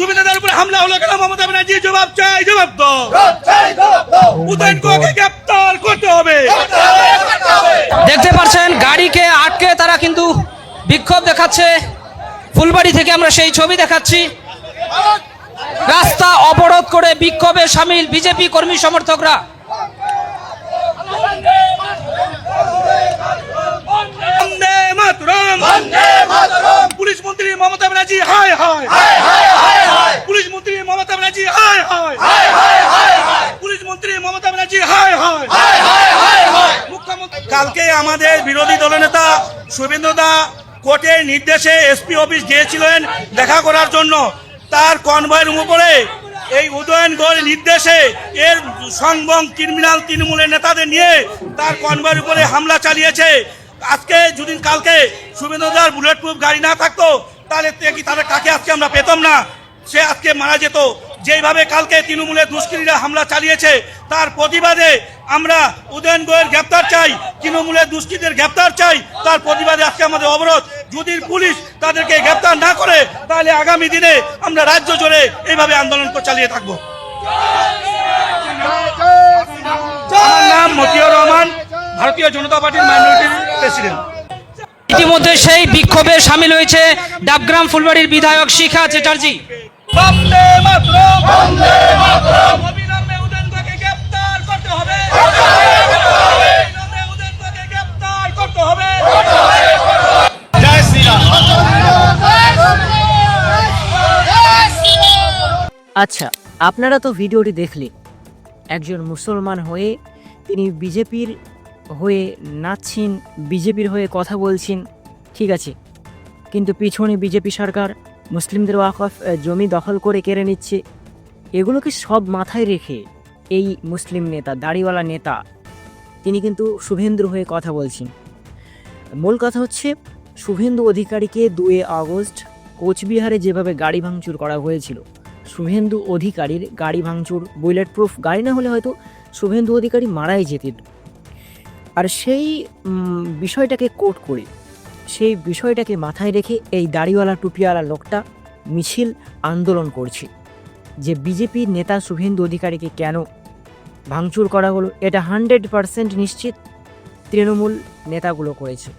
সুবিধাদার উপরে হামলা হলো কেন? মমতা ব্যানার্জি জবাব চাই জবাব দাও। উদয়ন গ্রেপ্তার করতে হবে। দেখতে পাচ্ছেন গাড়িকে আটকে তারা কিন্তু বিক্ষোভ দেখাচ্ছে। ফুলবাড়ি থেকে আমরা সেই ছবি দেখাচ্ছি। রাস্তা অবরোধ করে বিক্ষোভে সামিল বিজেপি কর্মী সমর্থকরা। পুলিশ মন্ত্রী মমতা ব্যানার্জি হায় হায় পুলিশ মন্ত্রী মমতা ব্যানার্জি হায় হায় পুলিশ মন্ত্রী মমতা ব্যানার্জি হায় হায় মুখ্যমন্ত্রী কালকে আমাদের বিরোধী দলনেতা শুভেন্দু দা কোর্টের নির্দেশে এসপি অফিস গিয়েছিলেন দেখা করার জন্য। তার কনভয়ের উপরে এই উদয়ন গোর নির্দেশে এর সংবং ক্রিমিনাল তৃণমূলের নেতাদের নিয়ে তার কনভয়ের উপরে হামলা চালিয়েছে। আজকে যদি কালকে শুভেন্দুদার বুলেট প্রুফ গাড়ি না থাকতো, তাহলে কি তাদের কাকে আজকে আমরা পেতাম না? সে আজকে মারা যেত। যেইভাবে কালকে তৃণমূলের দুষ্কৃতীরা হামলা চালিয়েছে, তার প্রতিবাদে আমরা উদয়ন গোয়ের গ্রেপ্তার চাই তৃণমূলের দুষ্কৃতীদের গ্রেপ্তার চাই তার প্রতিবাদে আজকে আমাদের অবরোধ। যদি পুলিশ তাদেরকে গ্রেপ্তার না করে তাহলে আগামী দিনে আমরা রাজ্য জুড়ে এইভাবে আন্দোলন করে চালিয়ে থাকব। আমার নাম মতিউর রহমান ভারতীয় জনতা পার্টির মাইনরিটির প্রেসিডেন্ট ইতিমধ্যে সেই বিক্ষোভে সামিল হয়েছে ডাবগ্রাম ফুলবাড়ির বিধায়ক শিখা চ্যাটার্জি। আচ্ছা আপনারা তো ভিডিওটি দেখলেন। একজন মুসলমান হয়ে তিনি বিজেপির হয়ে নাচছেন, বিজেপির হয়ে কথা বলছেন, ঠিক আছে। কিন্তু পিছনে বিজেপি সরকার মুসলিমদের ওয়াকফ জমি দখল করে কেড়ে নিচ্ছে। এগুলোকে সব মাথায় রেখে এই মুসলিম নেতা, দাড়িওয়ালা নেতা, তিনি কিন্তু শুভেন্দুর হয়ে কথা বলছেন। মূল কথা হচ্ছে, শুভেন্দু অধিকারীকে দুয়ে আগস্ট কোচবিহারে যেভাবে গাড়ি ভাঙচুর করা হয়েছিল, শুভেন্দু অধিকারীর গাড়ি ভাঙচুর বুলেট প্রুফ গাড়ি না হলে হয়তো শুভেন্দু অধিকারী মারাই যেতেন। আর সেই বিষয়টাকে কোট করে, সেই বিষয়টাকে মাথায় রেখে এই দাড়িওয়ালা টুপিওয়ালা লোকটা মিছিল আন্দোলন করছে, যে বিজেপির নেতা শুভেন্দু অধিকারীকে কেন ভাঙচুর করা হলো, এটা হান্ড্রেড পারসেন্ট নিশ্চিত। তৃণমূল নেতাগুলো করেছে।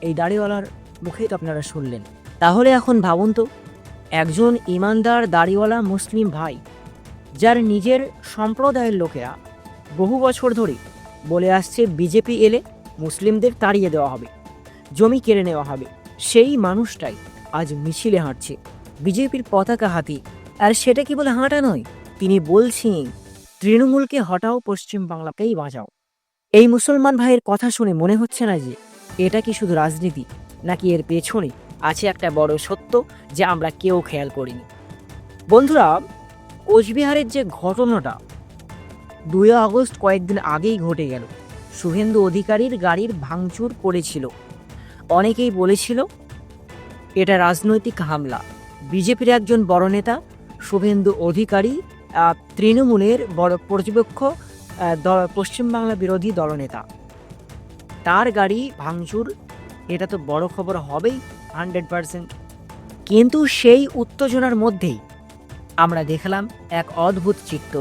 এই দাড়িওয়ালার মুখেই তো আপনারা শুনলেন। তাহলে এখন ভাবুন তো, একজন ইমানদার দাড়িওয়ালা মুসলিম ভাই, যার নিজের সম্প্রদায়ের লোকেরা বহু বছর ধরে বলে আসছে, বিজেপি এলে মুসলিমদের তাড়িয়ে দেওয়া হবে, জমি কেড়ে নেওয়া হবে। সেই মানুষটাই আজ মিছিলে হাঁটছে। বিজেপির পতাকা হাতি। আর সেটা কি বলে হাঁটা নয়? তিনি বলছেন তৃণমূলকে হটাও পশ্চিম বাংলাকেই বাঁচাও। এই মুসলমান ভাইয়ের কথা শুনে মনে হচ্ছে না যে, এটা কি শুধু রাজনীতি, নাকি এর পেছনে আছে একটা বড় সত্য যে আমরা কেউ খেয়াল করিনি? বন্ধুরা, কোচবিহারের যে ঘটনাটা, দুই আগস্ট কয়েকদিন আগেই ঘটে গেল। শুভেন্দু অধিকারীর গাড়ির ভাঙচুর করেছিল। অনেকেই বলেছিল, এটা রাজনৈতিক হামলা। বিজেপির একজন বড় নেতা, শুভেন্দু অধিকারী তৃণমূলের বড় পর্যবেক্ষ পশ্চিমবাংলা বিরোধী দলনেতা। তার গাড়ি ভাঙচুর, এটা তো বড় খবর হবেই হান্ড্রেড পারসেন্ট কিন্তু সেই উত্তেজনার মধ্যেই আমরা দেখলাম এক অদ্ভুত চিত্র।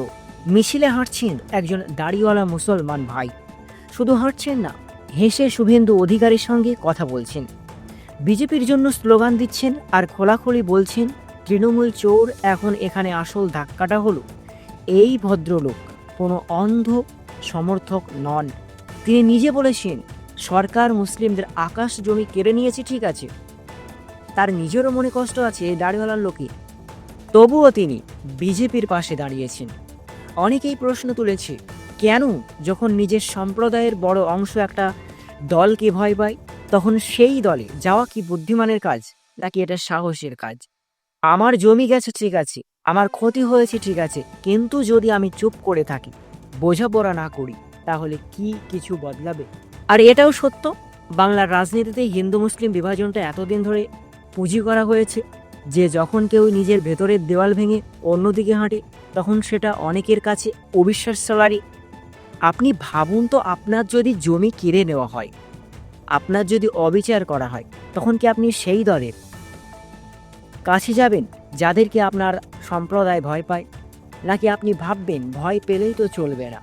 মিছিলে হাঁটছেন একজন দাড়িওয়ালা মুসলমান ভাই। শুধু হাঁটছেন না, হেসে শুভেন্দু অধিকারীর সঙ্গে কথা বলছেন। বিজেপির জন্য স্লোগান দিচ্ছেন আর খোলাখুলি বলছেন তৃণমূল চোর এখন এখানে আসল ধাক্কাটা হলো এই ভদ্রলোক। কোনো অন্ধ সমর্থক নন। তিনি নিজে বলেছেন, সরকার মুসলিমদের আকাশ জমি কেড়ে নিয়েছে, ঠিক আছে। তার নিজেরও মনে কষ্ট আছে দাড়িওয়ালার লোকে। তবুও তিনি বিজেপির পাশে দাঁড়িয়েছেন। অনেকেই প্রশ্ন তুলেছে, কেন যখন নিজের সম্প্রদায়ের বড় অংশ একটা দলকে ভয় পায়, তখন সেই দলে যাওয়া কি বুদ্ধিমানের কাজ, নাকি এটা সাহসের কাজ? আমার জমি গেছে, ঠিক আছে। আমার ক্ষতি হয়েছে, ঠিক আছে। কিন্তু যদি আমি চুপ করে থাকি, বোঝাপড়া না করি, তাহলে কি কিছু বদলাবে? আর এটাও সত্য, বাংলার রাজনীতিতে হিন্দু মুসলিম বিভাজনটা এতদিন ধরে পুঁজি করা হয়েছে যে যখন কেউ নিজের ভেতরের দেওয়াল ভেঙে অন্যদিকে হাঁটে, তখন সেটা অনেকের কাছে অবিশ্বাস লাগে আপনি ভাবুন তো আপনার যদি জমি কেড়ে নেওয়া হয়, আপনার যদি অবিচার করা হয়, তখন কি আপনি সেই দলের? কাছে যাবেন, যাদেরকে আপনার সম্প্রদায় ভয় পায়, নাকি আপনি ভাববেন ভয় পেলেই তো চলবে না?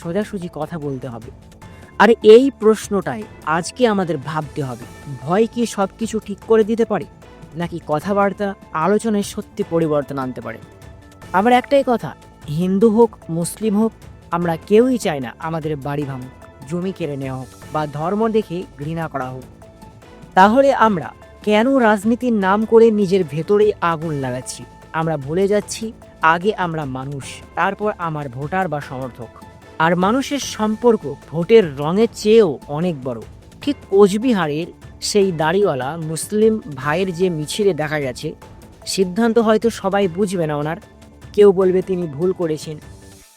সোজাসুজি কথা বলতে হবে। আর এই প্রশ্নটাই আজকে আমাদের ভাবতে হবে। ভয় কি সব কিছু ঠিক করে দিতে পারে, নাকি কথাবার্তা, আলোচনায় সত্যি পরিবর্তন আনতে পারে? আমার একটাই কথা, হিন্দু হোক, মুসলিম হোক, আমরা কেউই চাই না আমাদের বাড়ি ভাঙুক, জমি কেড়ে নেওয়া হোক, বা ধর্ম দেখে ঘৃণা করা হোক। তাহলে আমরা কেন রাজনীতির নাম করে নিজের ভেতরেই আগুন লাগাচ্ছি? আমরা ভুলে যাচ্ছি, আগে আমরা মানুষ, তারপর আমার ভোটার বা সমর্থক। আর মানুষের সম্পর্ক ভোটের রঙের চেয়েও অনেক বড়। ঠিক কোচবিহারের সেই দাড়িওয়ালা মুসলিম ভাইয়ের যে মিছিলে দেখা গেছে, সিদ্ধান্ত হয়তো সবাই বুঝবে না ওনার। কেউ বলবে তিনি ভুল করেছেন,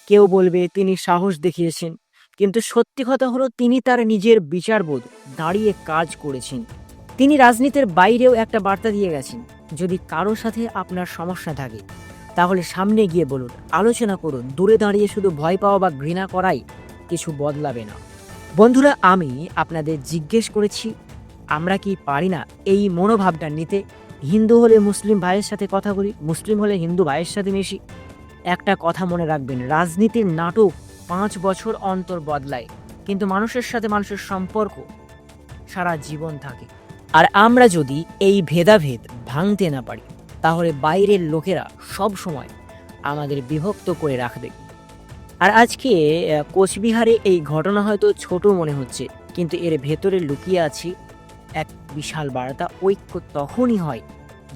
কেউ বলবে তিনি সাহস দেখিয়েছেন, কিন্তু সত্যি কথা হলো তিনি তার নিজের বিচারবোধ দাঁড়িয়ে কাজ করেছেন। তিনি রাজনীতির বাইরেও একটা বার্তা দিয়ে গেছেন। যদি কারও সাথে আপনার সমস্যা থাকে, তাহলে সামনে গিয়ে বলুন, আলোচনা করুন, দূরে দাঁড়িয়ে শুধু ভয় পাওয়া বা ঘৃণা করাই কিছু বদলাবে না। বন্ধুরা, আমি আপনাদের জিজ্ঞেস করেছি, আমরা কি পারি না এই মনোভাবটা নিতে? হিন্দু হলে মুসলিম ভাইয়ের সাথে কথা বলি, মুসলিম হলে হিন্দু ভাইয়ের সাথে মিশি। একটা কথা মনে রাখবেন, রাজনীতির নাটক পাঁচ বছর অন্তর বদলায়, কিন্তু মানুষের সাথে মানুষের সম্পর্ক সারা জীবন থাকে। আর আমরা যদি এই ভেদাভেদ ভাঙতে না পারি, তাহলে বাইরের লোকেরা সব সময় আমাদের বিভক্ত করে রাখবে। আর আজকে কোচবিহারে এই ঘটনা হয়তো ছোট মনে হচ্ছে, কিন্তু এর ভেতরে লুকিয়ে আছে এক বিশাল বার্তা। ঐক্য তখনই হয়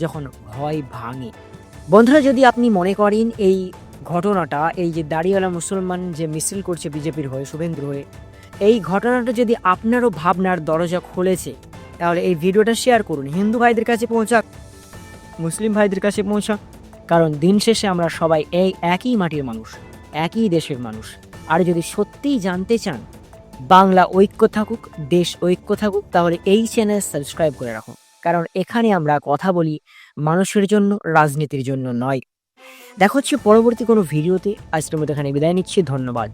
যখন ভয় ভাঙে। বন্ধুরা, যদি আপনি মনে করেন এই ঘটনাটা, এই যে দাড়িওয়ালা মুসলমান যে মিছিল করছে বিজেপির হয়ে, শুভেন্দু হয়ে, এই ঘটনাটা যদি আপনারও ভাবনার দরজা খুলেছে তাহলে এই ভিডিওটা শেয়ার করুন। হিন্দু ভাইদের কাছে পৌঁছাক, মুসলিম ভাইদের কাছে পৌঁছাক, কারণ দিন শেষে আমরা সবাই এই একই মাটির মানুষ, একই দেশের মানুষ। আর যদি সত্যিই জানতে চান, বাংলা ঐক্য থাকুক, দেশ ঐক্য থাকুক, তাহলে এই চ্যানেল সাবস্ক্রাইব করে রাখুন। কারণ এখানে আমরা কথা বলি মানুষের জন্য, রাজনীতির জন্য নয়। দেখা হচ্ছে পরবর্তী কোনো ভিডিওতে। আজকের মতো এখানে বিদায় নিচ্ছি। ধন্যবাদ।